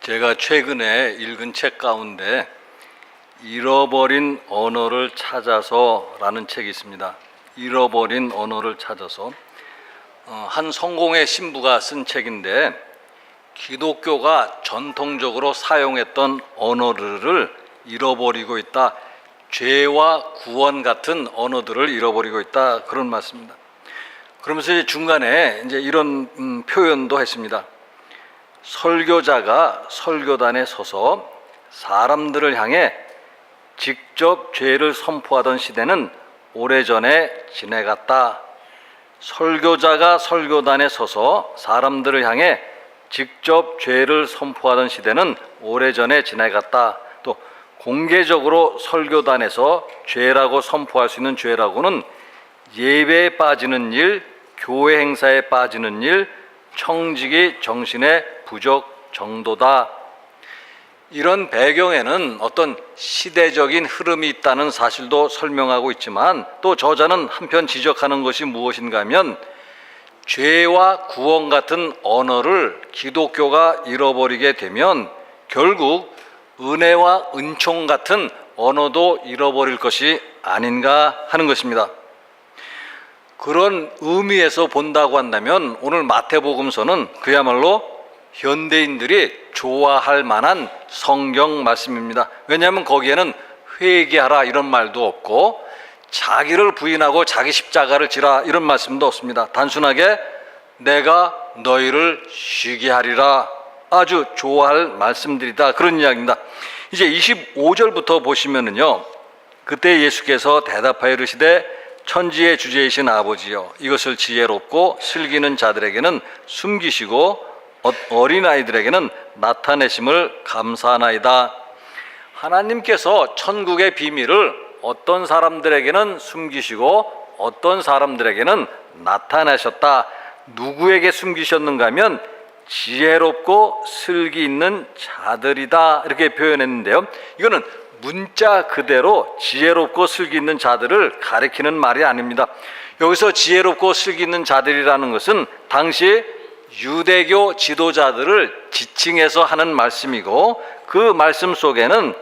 제가 최근에 읽은 책 가운데 잃어버린 언어를 찾아서라는 책이 있습니다. 잃어버린 언어를 찾아서 어, 한 성공의 신부가 쓴 책인데 기독교가 전통적으로 사용했던 언어들을 잃어버리고 있다. 죄와 구원 같은 언어들을 잃어버리고 있다. 그런 말씀입니다. 그러면서 중간에 이제 이런 음, 표현도 했습니다. 설교자가 설교단에 서서 사람들을 향해 직접 죄를 선포하던 시대는 오래전에 지나갔다. 설교자가 설교단에 서서 사람들을 향해 직접 죄를 선포하던 시대는 오래전에 지나갔다. 또 공개적으로 설교단에서 죄라고 선포할 수 있는 죄라고는 예배에 빠지는 일, 교회 행사에 빠지는 일, 청지기 정신의 부족 정도다. 이런 배경에는 어떤 시대적인 흐름이 있다는 사실도 설명하고 있지만 또 저자는 한편 지적하는 것이 무엇인가 하면 죄와 구원 같은 언어를 기독교가 잃어버리게 되면 결국 은혜와 은총 같은 언어도 잃어버릴 것이 아닌가 하는 것입니다. 그런 의미에서 본다고 한다면 오늘 마태복음서는 그야말로 현대인들이 좋아할 만한 성경 말씀입니다. 왜냐하면 거기에는 회개하라 이런 말도 없고 자기를 부인하고 자기 십자가를 지라 이런 말씀도 없습니다. 단순하게 내가 너희를 쉬게 하리라 아주 좋아할 말씀들이다 그런 이야기입니다. 이제 25절부터 보시면은요. 그때 예수께서 대답하여 이르시되 천지의 주제이신 아버지여 이것을 지혜롭고 슬기는 자들에게는 숨기시고 어- 어린아이들에게는 나타내심을 감사하나이다. 하나님께서 천국의 비밀을 어떤 사람들에게는 숨기시고 어떤 사람들에게는 나타내셨다. 누구에게 숨기셨는가 하면 지혜롭고 슬기 있는 자들이다. 이렇게 표현했는데요. 이거는 문자 그대로 지혜롭고 슬기 있는 자들을 가리키는 말이 아닙니다. 여기서 지혜롭고 슬기 있는 자들이라는 것은 당시 유대교 지도자들을 지칭해서 하는 말씀이고 그 말씀 속에는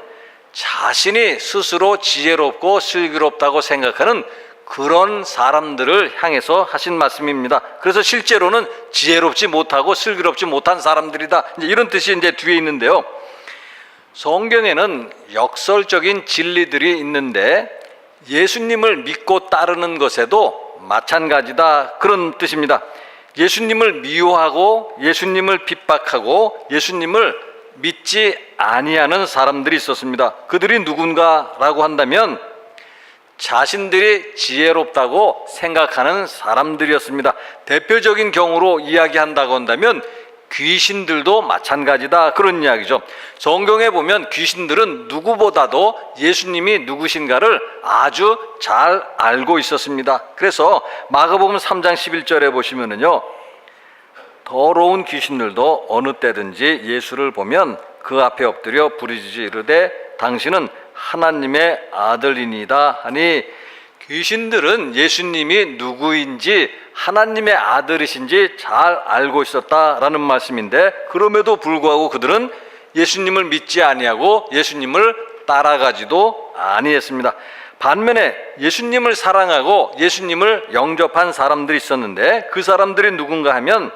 자신이 스스로 지혜롭고 슬기롭다고 생각하는 그런 사람들을 향해서 하신 말씀입니다. 그래서 실제로는 지혜롭지 못하고 슬기롭지 못한 사람들이다. 이런 뜻이 이제 뒤에 있는데요. 성경에는 역설적인 진리들이 있는데 예수님을 믿고 따르는 것에도 마찬가지다. 그런 뜻입니다. 예수님을 미워하고 예수님을 핍박하고 예수님을 믿지 아니하는 사람들이 있었습니다. 그들이 누군가라고 한다면 자신들이 지혜롭다고 생각하는 사람들이었습니다. 대표적인 경우로 이야기한다고 한다면 귀신들도 마찬가지다 그런 이야기죠. 성경에 보면 귀신들은 누구보다도 예수님이 누구신가를 아주 잘 알고 있었습니다. 그래서 마가복음 3장 11절에 보시면은요. 더러운 귀신들도 어느 때든지 예수를 보면 그 앞에 엎드려 부르짖어 이르되 당신은 하나님의 아들이니다 하니 귀신들은 예수님이 누구인지 하나님의 아들이신지 잘 알고 있었다라는 말씀인데 그럼에도 불구하고 그들은 예수님을 믿지 아니하고 예수님을 따라가지도 아니했습니다. 반면에 예수님을 사랑하고 예수님을 영접한 사람들이 있었는데 그 사람들이 누군가 하면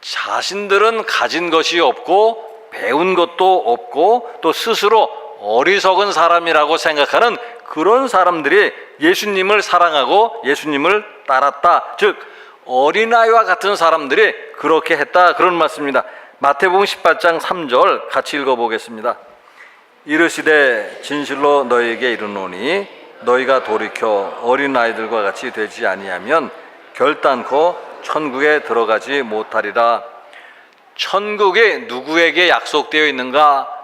자신들은 가진 것이 없고 배운 것도 없고 또 스스로 어리석은 사람이라고 생각하는 그런 사람들이 예수님을 사랑하고 예수님을 따랐다. 즉 어린아이와 같은 사람들이 그렇게 했다 그런 말씀입니다. 마태복음 18장 3절 같이 읽어 보겠습니다. 이르시되 진실로 너희에게 이르노니 너희가 돌이켜 어린아이들과 같이 되지 아니하면 결단코 천국에 들어가지 못하리라. 천국이 누구에게 약속되어 있는가?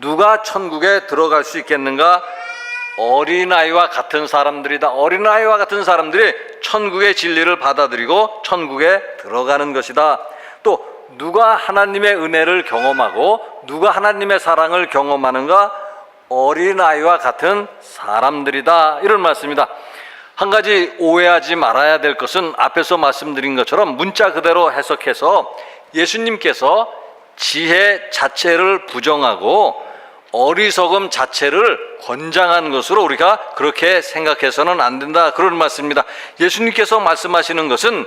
누가 천국에 들어갈 수 있겠는가? 어린아이와 같은 사람들이다. 어린아이와 같은 사람들이 천국의 진리를 받아들이고 천국에 들어가는 것이다. 또 누가 하나님의 은혜를 경험하고 누가 하나님의 사랑을 경험하는가? 어린아이와 같은 사람들이다. 이런 말씀입니다. 한 가지 오해하지 말아야 될 것은 앞에서 말씀드린 것처럼 문자 그대로 해석해서 예수님께서 지혜 자체를 부정하고 어리석음 자체를 권장한 것으로 우리가 그렇게 생각해서는 안 된다. 그런 말씀입니다. 예수님께서 말씀하시는 것은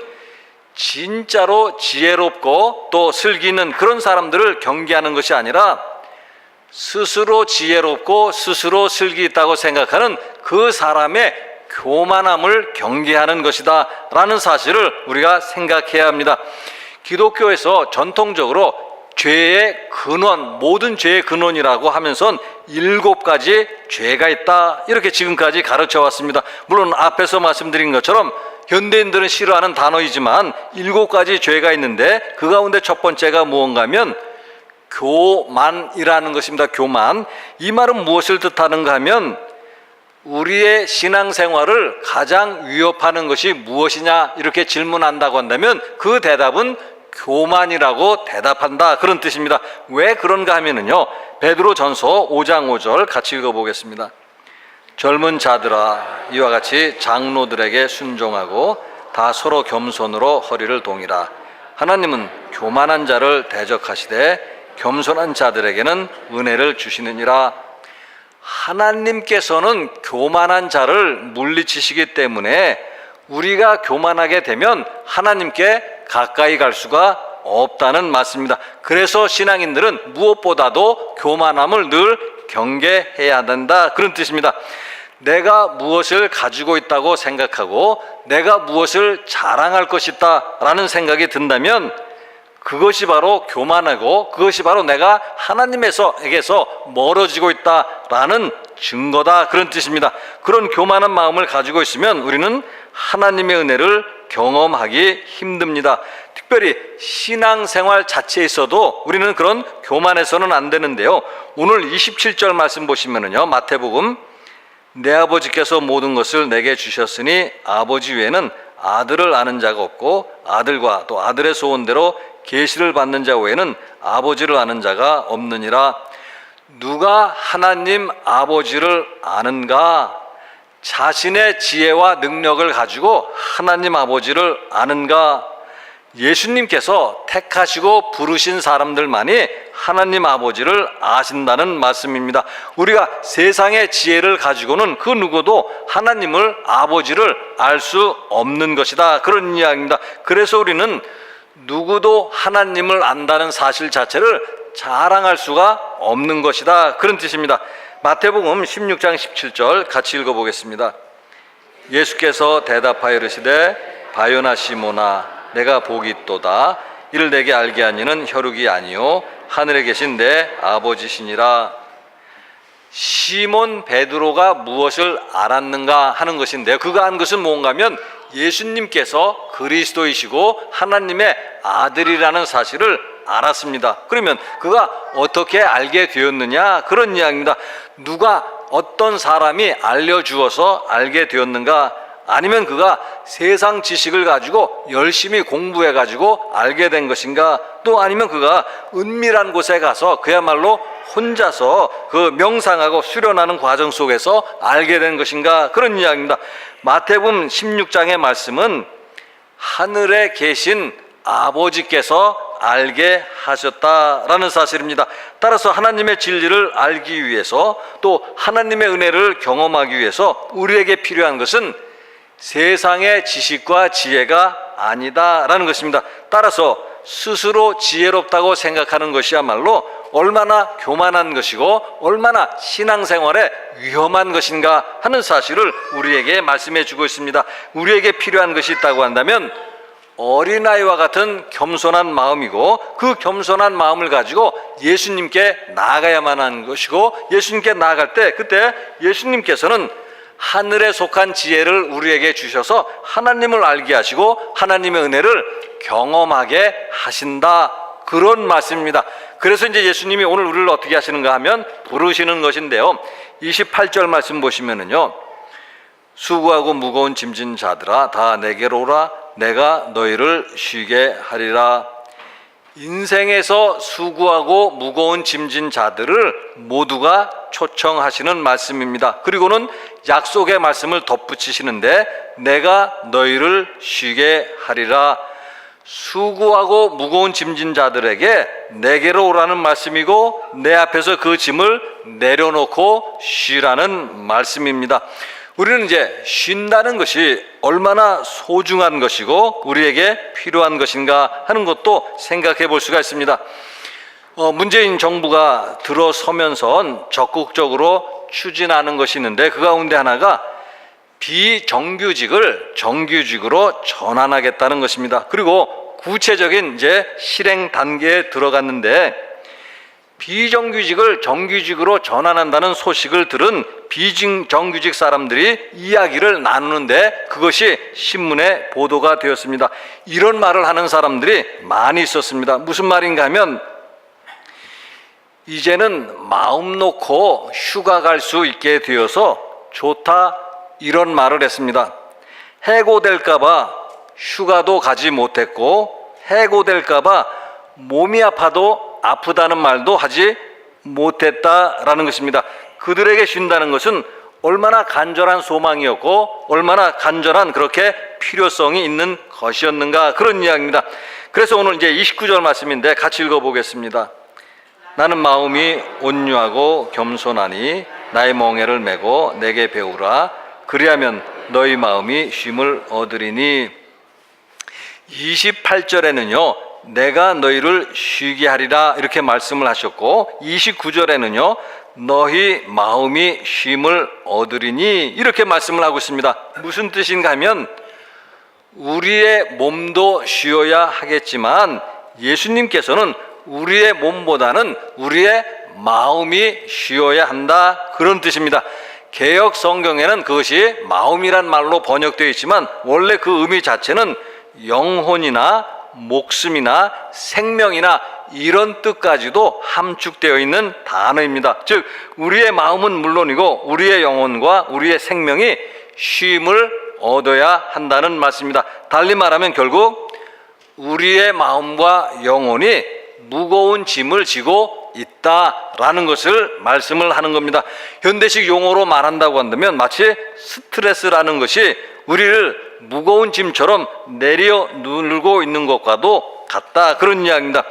진짜로 지혜롭고 또 슬기 있는 그런 사람들을 경계하는 것이 아니라 스스로 지혜롭고 스스로 슬기 있다고 생각하는 그 사람의 교만함을 경계하는 것이다 라는 사실을 우리가 생각해야 합니다. 기독교에서 전통적으로 죄의 근원, 모든 죄의 근원이라고 하면서 일곱 가지 죄가 있다. 이렇게 지금까지 가르쳐 왔습니다. 물론 앞에서 말씀드린 것처럼 현대인들은 싫어하는 단어이지만 일곱 가지 죄가 있는데 그 가운데 첫 번째가 무언가 하면 교만이라는 것입니다. 교만. 이 말은 무엇을 뜻하는가 하면 우리의 신앙생활을 가장 위협하는 것이 무엇이냐 이렇게 질문한다고 한다면 그 대답은 교만이라고 대답한다 그런 뜻입니다. 왜 그런가 하면은요. 베드로 전서 5장 5절 같이 읽어 보겠습니다. 젊은 자들아 이와 같이 장로들에게 순종하고 다 서로 겸손으로 허리를 동이라 하나님은 교만한 자를 대적하시되 겸손한 자들에게는 은혜를 주시느니라 하나님께서는 교만한 자를 물리치시기 때문에 우리가 교만하게 되면 하나님께 가까이 갈 수가 없다는 말씀입니다. 그래서 신앙인들은 무엇보다도 교만함을 늘 경계해야 된다. 그런 뜻입니다. 내가 무엇을 가지고 있다고 생각하고 내가 무엇을 자랑할 것이다 라는 생각이 든다면 그것이 바로 교만하고 그것이 바로 내가 하나님에서에게서 멀어지고 있다라는 증거다 그런 뜻입니다. 그런 교만한 마음을 가지고 있으면 우리는 하나님의 은혜를 경험하기 힘듭니다. 특별히 신앙생활 자체에 있어도 우리는 그런 교만해서는 안 되는데요. 오늘 27절 말씀 보시면은요. 마태복음 내 아버지께서 모든 것을 내게 주셨으니 아버지 외에는 아들을 아는 자가 없고 아들과 또 아들의 소원대로 계시를 받는 자 외에는 아버지를 아는 자가 없느니라 누가 하나님 아버지를 아는가 자신의 지혜와 능력을 가지고 하나님 아버지를 아는가 예수님께서 택하시고 부르신 사람들만이 하나님 아버지를 아신다는 말씀입니다. 우리가 세상의 지혜를 가지고는 그 누구도 하나님을 아버지를 알 수 없는 것이다. 그런 이야기입니다. 그래서 우리는 누구도 하나님을 안다는 사실 자체를 자랑할 수가 없는 것이다. 그런 뜻입니다. 마태복음 16장 17절 같이 읽어보겠습니다. 예수께서 대답하여 이르시되 바요나 시모나 내가 복이 있도다 이를 내게 알게 하니는 혈육이 아니요 하늘에 계신 내 아버지시니라 시몬 베드로가 무엇을 알았는가 하는 것인데 그가 한 것은 뭔가면 예수님께서 그리스도이시고 하나님의 아들이라는 사실을 알았습니다. 그러면 그가 어떻게 알게 되었느냐 그런 이야기입니다. 누가 어떤 사람이 알려주어서 알게 되었는가 아니면 그가 세상 지식을 가지고 열심히 공부해 가지고 알게 된 것인가 또 아니면 그가 은밀한 곳에 가서 그야말로 혼자서 그 명상하고 수련하는 과정 속에서 알게 된 것인가 그런 이야기입니다. 마태복음 16장의 말씀은 하늘에 계신 아버지께서 알게 하셨다라는 사실입니다. 따라서 하나님의 진리를 알기 위해서 또 하나님의 은혜를 경험하기 위해서 우리에게 필요한 것은 세상의 지식과 지혜가 아니다라는 것입니다. 따라서 스스로 지혜롭다고 생각하는 것이야말로 얼마나 교만한 것이고 얼마나 신앙생활에 위험한 것인가 하는 사실을 우리에게 말씀해 주고 있습니다. 우리에게 필요한 것이 있다고 한다면 어린아이와 같은 겸손한 마음이고 그 겸손한 마음을 가지고 예수님께 나아가야만 하는 것이고 예수님께 나아갈 때 그때 예수님께서는 하늘에 속한 지혜를 우리에게 주셔서 하나님을 알게 하시고 하나님의 은혜를 경험하게 하신다. 그런 말씀입니다. 그래서 이제 예수님이 오늘 우리를 어떻게 하시는가 하면 부르시는 것인데요. 28절 말씀 보시면은요. 수고하고 무거운 짐진 자들아 다 내게로 오라 내가 너희를 쉬게 하리라. 인생에서 수고하고 무거운 짐진 자들을 모두가 초청하시는 말씀입니다. 그리고는 약속의 말씀을 덧붙이시는데 내가 너희를 쉬게 하리라. 수고하고 무거운 짐진 자들에게 내게로 오라는 말씀이고 내 앞에서 그 짐을 내려놓고 쉬라는 말씀입니다. 우리는 이제 쉰다는 것이 얼마나 소중한 것이고 우리에게 필요한 것인가 하는 것도 생각해 볼 수가 있습니다. 어, 문재인 정부가 들어서면서 적극적으로 추진하는 것이 있는데 그 가운데 하나가 비정규직을 정규직으로 전환하겠다는 것입니다. 그리고 구체적인 이제 실행 단계에 들어갔는데 비정규직을 정규직으로 전환한다는 소식을 들은 비정규직 사람들이 이야기를 나누는데 그것이 신문에 보도가 되었습니다. 이런 말을 하는 사람들이 많이 있었습니다. 무슨 말인가 하면 이제는 마음 놓고 휴가 갈 수 있게 되어서 좋다 이런 말을 했습니다. 해고될까봐 휴가도 가지 못했고 해고될까봐 몸이 아파도 아프다는 말도 하지 못했다라는 것입니다. 그들에게 쉰다는 것은 얼마나 간절한 소망이었고 얼마나 간절한 그렇게 필요성이 있는 것이었는가 그런 이야기입니다. 그래서 오늘 이제 29절 말씀인데 같이 읽어보겠습니다. 나는 마음이 온유하고 겸손하니 나의 멍에를 메고 내게 배우라 그리하면 너희 마음이 쉼을 얻으리니 28절에는요 내가 너희를 쉬게 하리라 이렇게 말씀을 하셨고 29절에는요 너희 마음이 쉼을 얻으리니 이렇게 말씀을 하고 있습니다 무슨 뜻인가 하면 우리의 몸도 쉬어야 하겠지만 예수님께서는 우리의 몸보다는 우리의 마음이 쉬어야 한다 그런 뜻입니다. 개혁 성경에는 그것이 마음이란 말로 번역되어 있지만 원래 그 의미 자체는 영혼이나 목숨이나 생명이나 이런 뜻까지도 함축되어 있는 단어입니다. 즉 우리의 마음은 물론이고 우리의 영혼과 우리의 생명이 쉼을 얻어야 한다는 말씀입니다. 달리 말하면 결국 우리의 마음과 영혼이 무거운 짐을 지고 있다라는 것을 말씀을 하는 겁니다. 현대식 용어로 말한다고 한다면 마치 스트레스라는 것이 우리를 무거운 짐처럼 내려 누르고 있는 것과도 같다 그런 이야기입니다.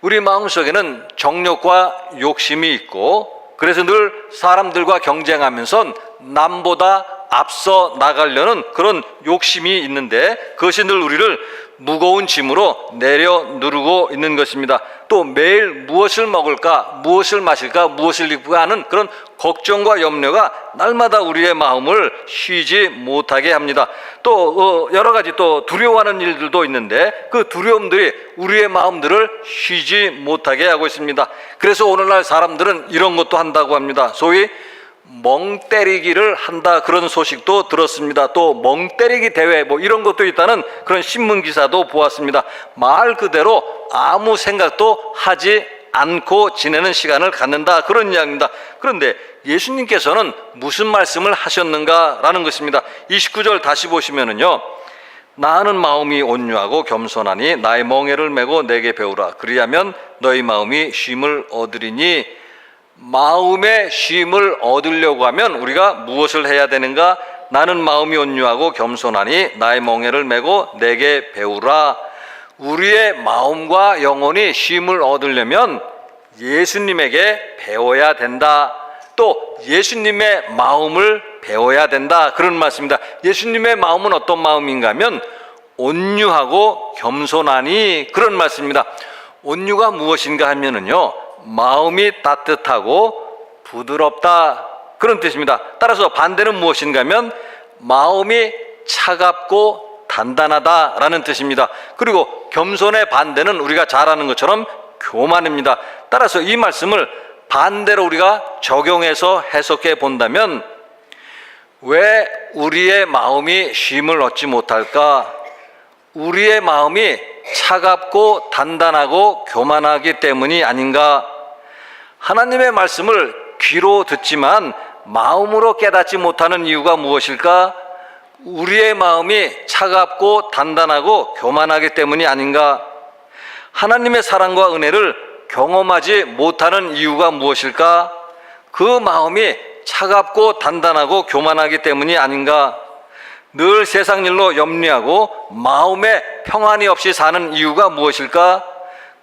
우리 마음속에는 정욕과 욕심이 있고 그래서 늘 사람들과 경쟁하면서 남보다 앞서 나가려는 그런 욕심이 있는데 그것이 늘 우리를 무거운 짐으로 내려 누르고 있는 것입니다. 또 매일 무엇을 먹을까, 무엇을 마실까, 무엇을 입을까 하는 그런 걱정과 염려가 날마다 우리의 마음을 쉬지 못하게 합니다. 또 어, 여러 가지 또 두려워하는 일들도 있는데 그 두려움들이 우리의 마음들을 쉬지 못하게 하고 있습니다. 그래서 오늘날 사람들은 이런 것도 한다고 합니다. 소위 멍 때리기를 한다 그런 소식도 들었습니다. 또 멍 때리기 대회 뭐 이런 것도 있다는 그런 신문 기사도 보았습니다. 말 그대로 아무 생각도 하지 않고 지내는 시간을 갖는다 그런 이야기입니다. 그런데 예수님께서는 무슨 말씀을 하셨는가라는 것입니다. 29절 다시 보시면은요. 나는 마음이 온유하고 겸손하니 나의 멍에를 메고 내게 배우라. 그리하면 너희 마음이 쉼을 얻으리니 마음의 쉼을 얻으려고 하면 우리가 무엇을 해야 되는가? 나는 마음이 온유하고 겸손하니 나의 멍에를 메고 내게 배우라. 우리의 마음과 영혼이 쉼을 얻으려면 예수님에게 배워야 된다. 또 예수님의 마음을 배워야 된다. 그런 말씀입니다. 예수님의 마음은 어떤 마음인가 하면 온유하고 겸손하니 그런 말씀입니다. 온유가 무엇인가 하면은요. 마음이 따뜻하고 부드럽다 그런 뜻입니다. 따라서 반대는 무엇인가 하면 마음이 차갑고 단단하다라는 뜻입니다. 그리고 겸손의 반대는 우리가 잘 아는 것처럼 교만입니다. 따라서 이 말씀을 반대로 우리가 적용해서 해석해 본다면 왜 우리의 마음이 쉼을 얻지 못할까? 우리의 마음이 차갑고 단단하고 교만하기 때문이 아닌가? 하나님의 말씀을 귀로 듣지만 마음으로 깨닫지 못하는 이유가 무엇일까? 우리의 마음이 차갑고 단단하고 교만하기 때문이 아닌가? 하나님의 사랑과 은혜를 경험하지 못하는 이유가 무엇일까? 그 마음이 차갑고 단단하고 교만하기 때문이 아닌가? 늘 세상 일로 염려하고 마음에 평안이 없이 사는 이유가 무엇일까?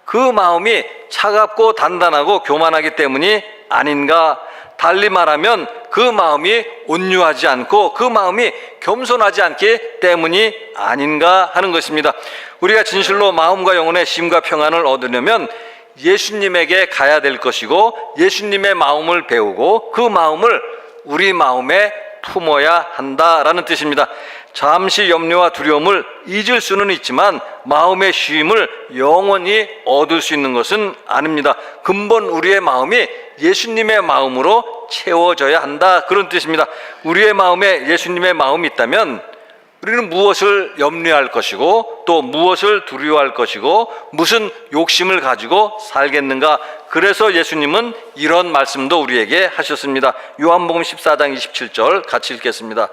그 마음이 차갑고 단단하고 교만하기 때문이 아닌가? 달리 말하면 그 마음이 온유하지 않고 그 마음이 겸손하지 않기 때문이 아닌가 하는 것입니다. 우리가 진실로 마음과 영혼의 쉼과 평안을 얻으려면 예수님에게 가야 될 것이고 예수님의 마음을 배우고 그 마음을 우리 마음에 품어야 한다라는 뜻입니다. 잠시 염려와 두려움을 잊을 수는 있지만 마음의 쉼을 영원히 얻을 수 있는 것은 아닙니다. 근본 우리의 마음이 예수님의 마음으로 채워져야 한다 그런 뜻입니다. 우리의 마음에 예수님의 마음이 있다면 우리는 무엇을 염려할 것이고 또 무엇을 두려워할 것이고 무슨 욕심을 가지고 살겠는가 그래서 예수님은 이런 말씀도 우리에게 하셨습니다. 요한복음 14장 27절 같이 읽겠습니다.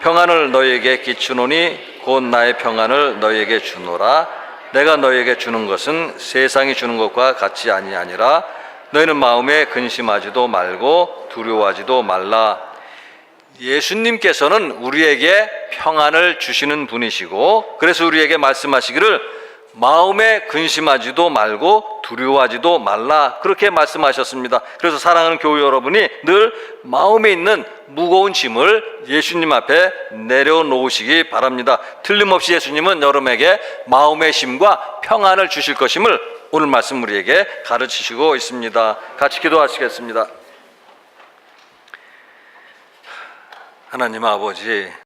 평안을 너희에게 끼치노니 곧 나의 평안을 너희에게 주노라 내가 너희에게 주는 것은 세상이 주는 것과 같이 아니하니라 너희는 마음에 근심하지도 말고 두려워하지도 말라 예수님께서는 우리에게 평안을 주시는 분이시고 그래서 우리에게 말씀하시기를 마음에 근심하지도 말고 두려워하지도 말라 그렇게 말씀하셨습니다. 그래서 사랑하는 교회 여러분이 늘 마음에 있는 무거운 짐을 예수님 앞에 내려놓으시기 바랍니다. 틀림없이 예수님은 여러분에게 마음의 심과 평안을 주실 것임을 오늘 말씀 우리에게 가르치시고 있습니다. 같이 기도하시겠습니다. 하나님 아버지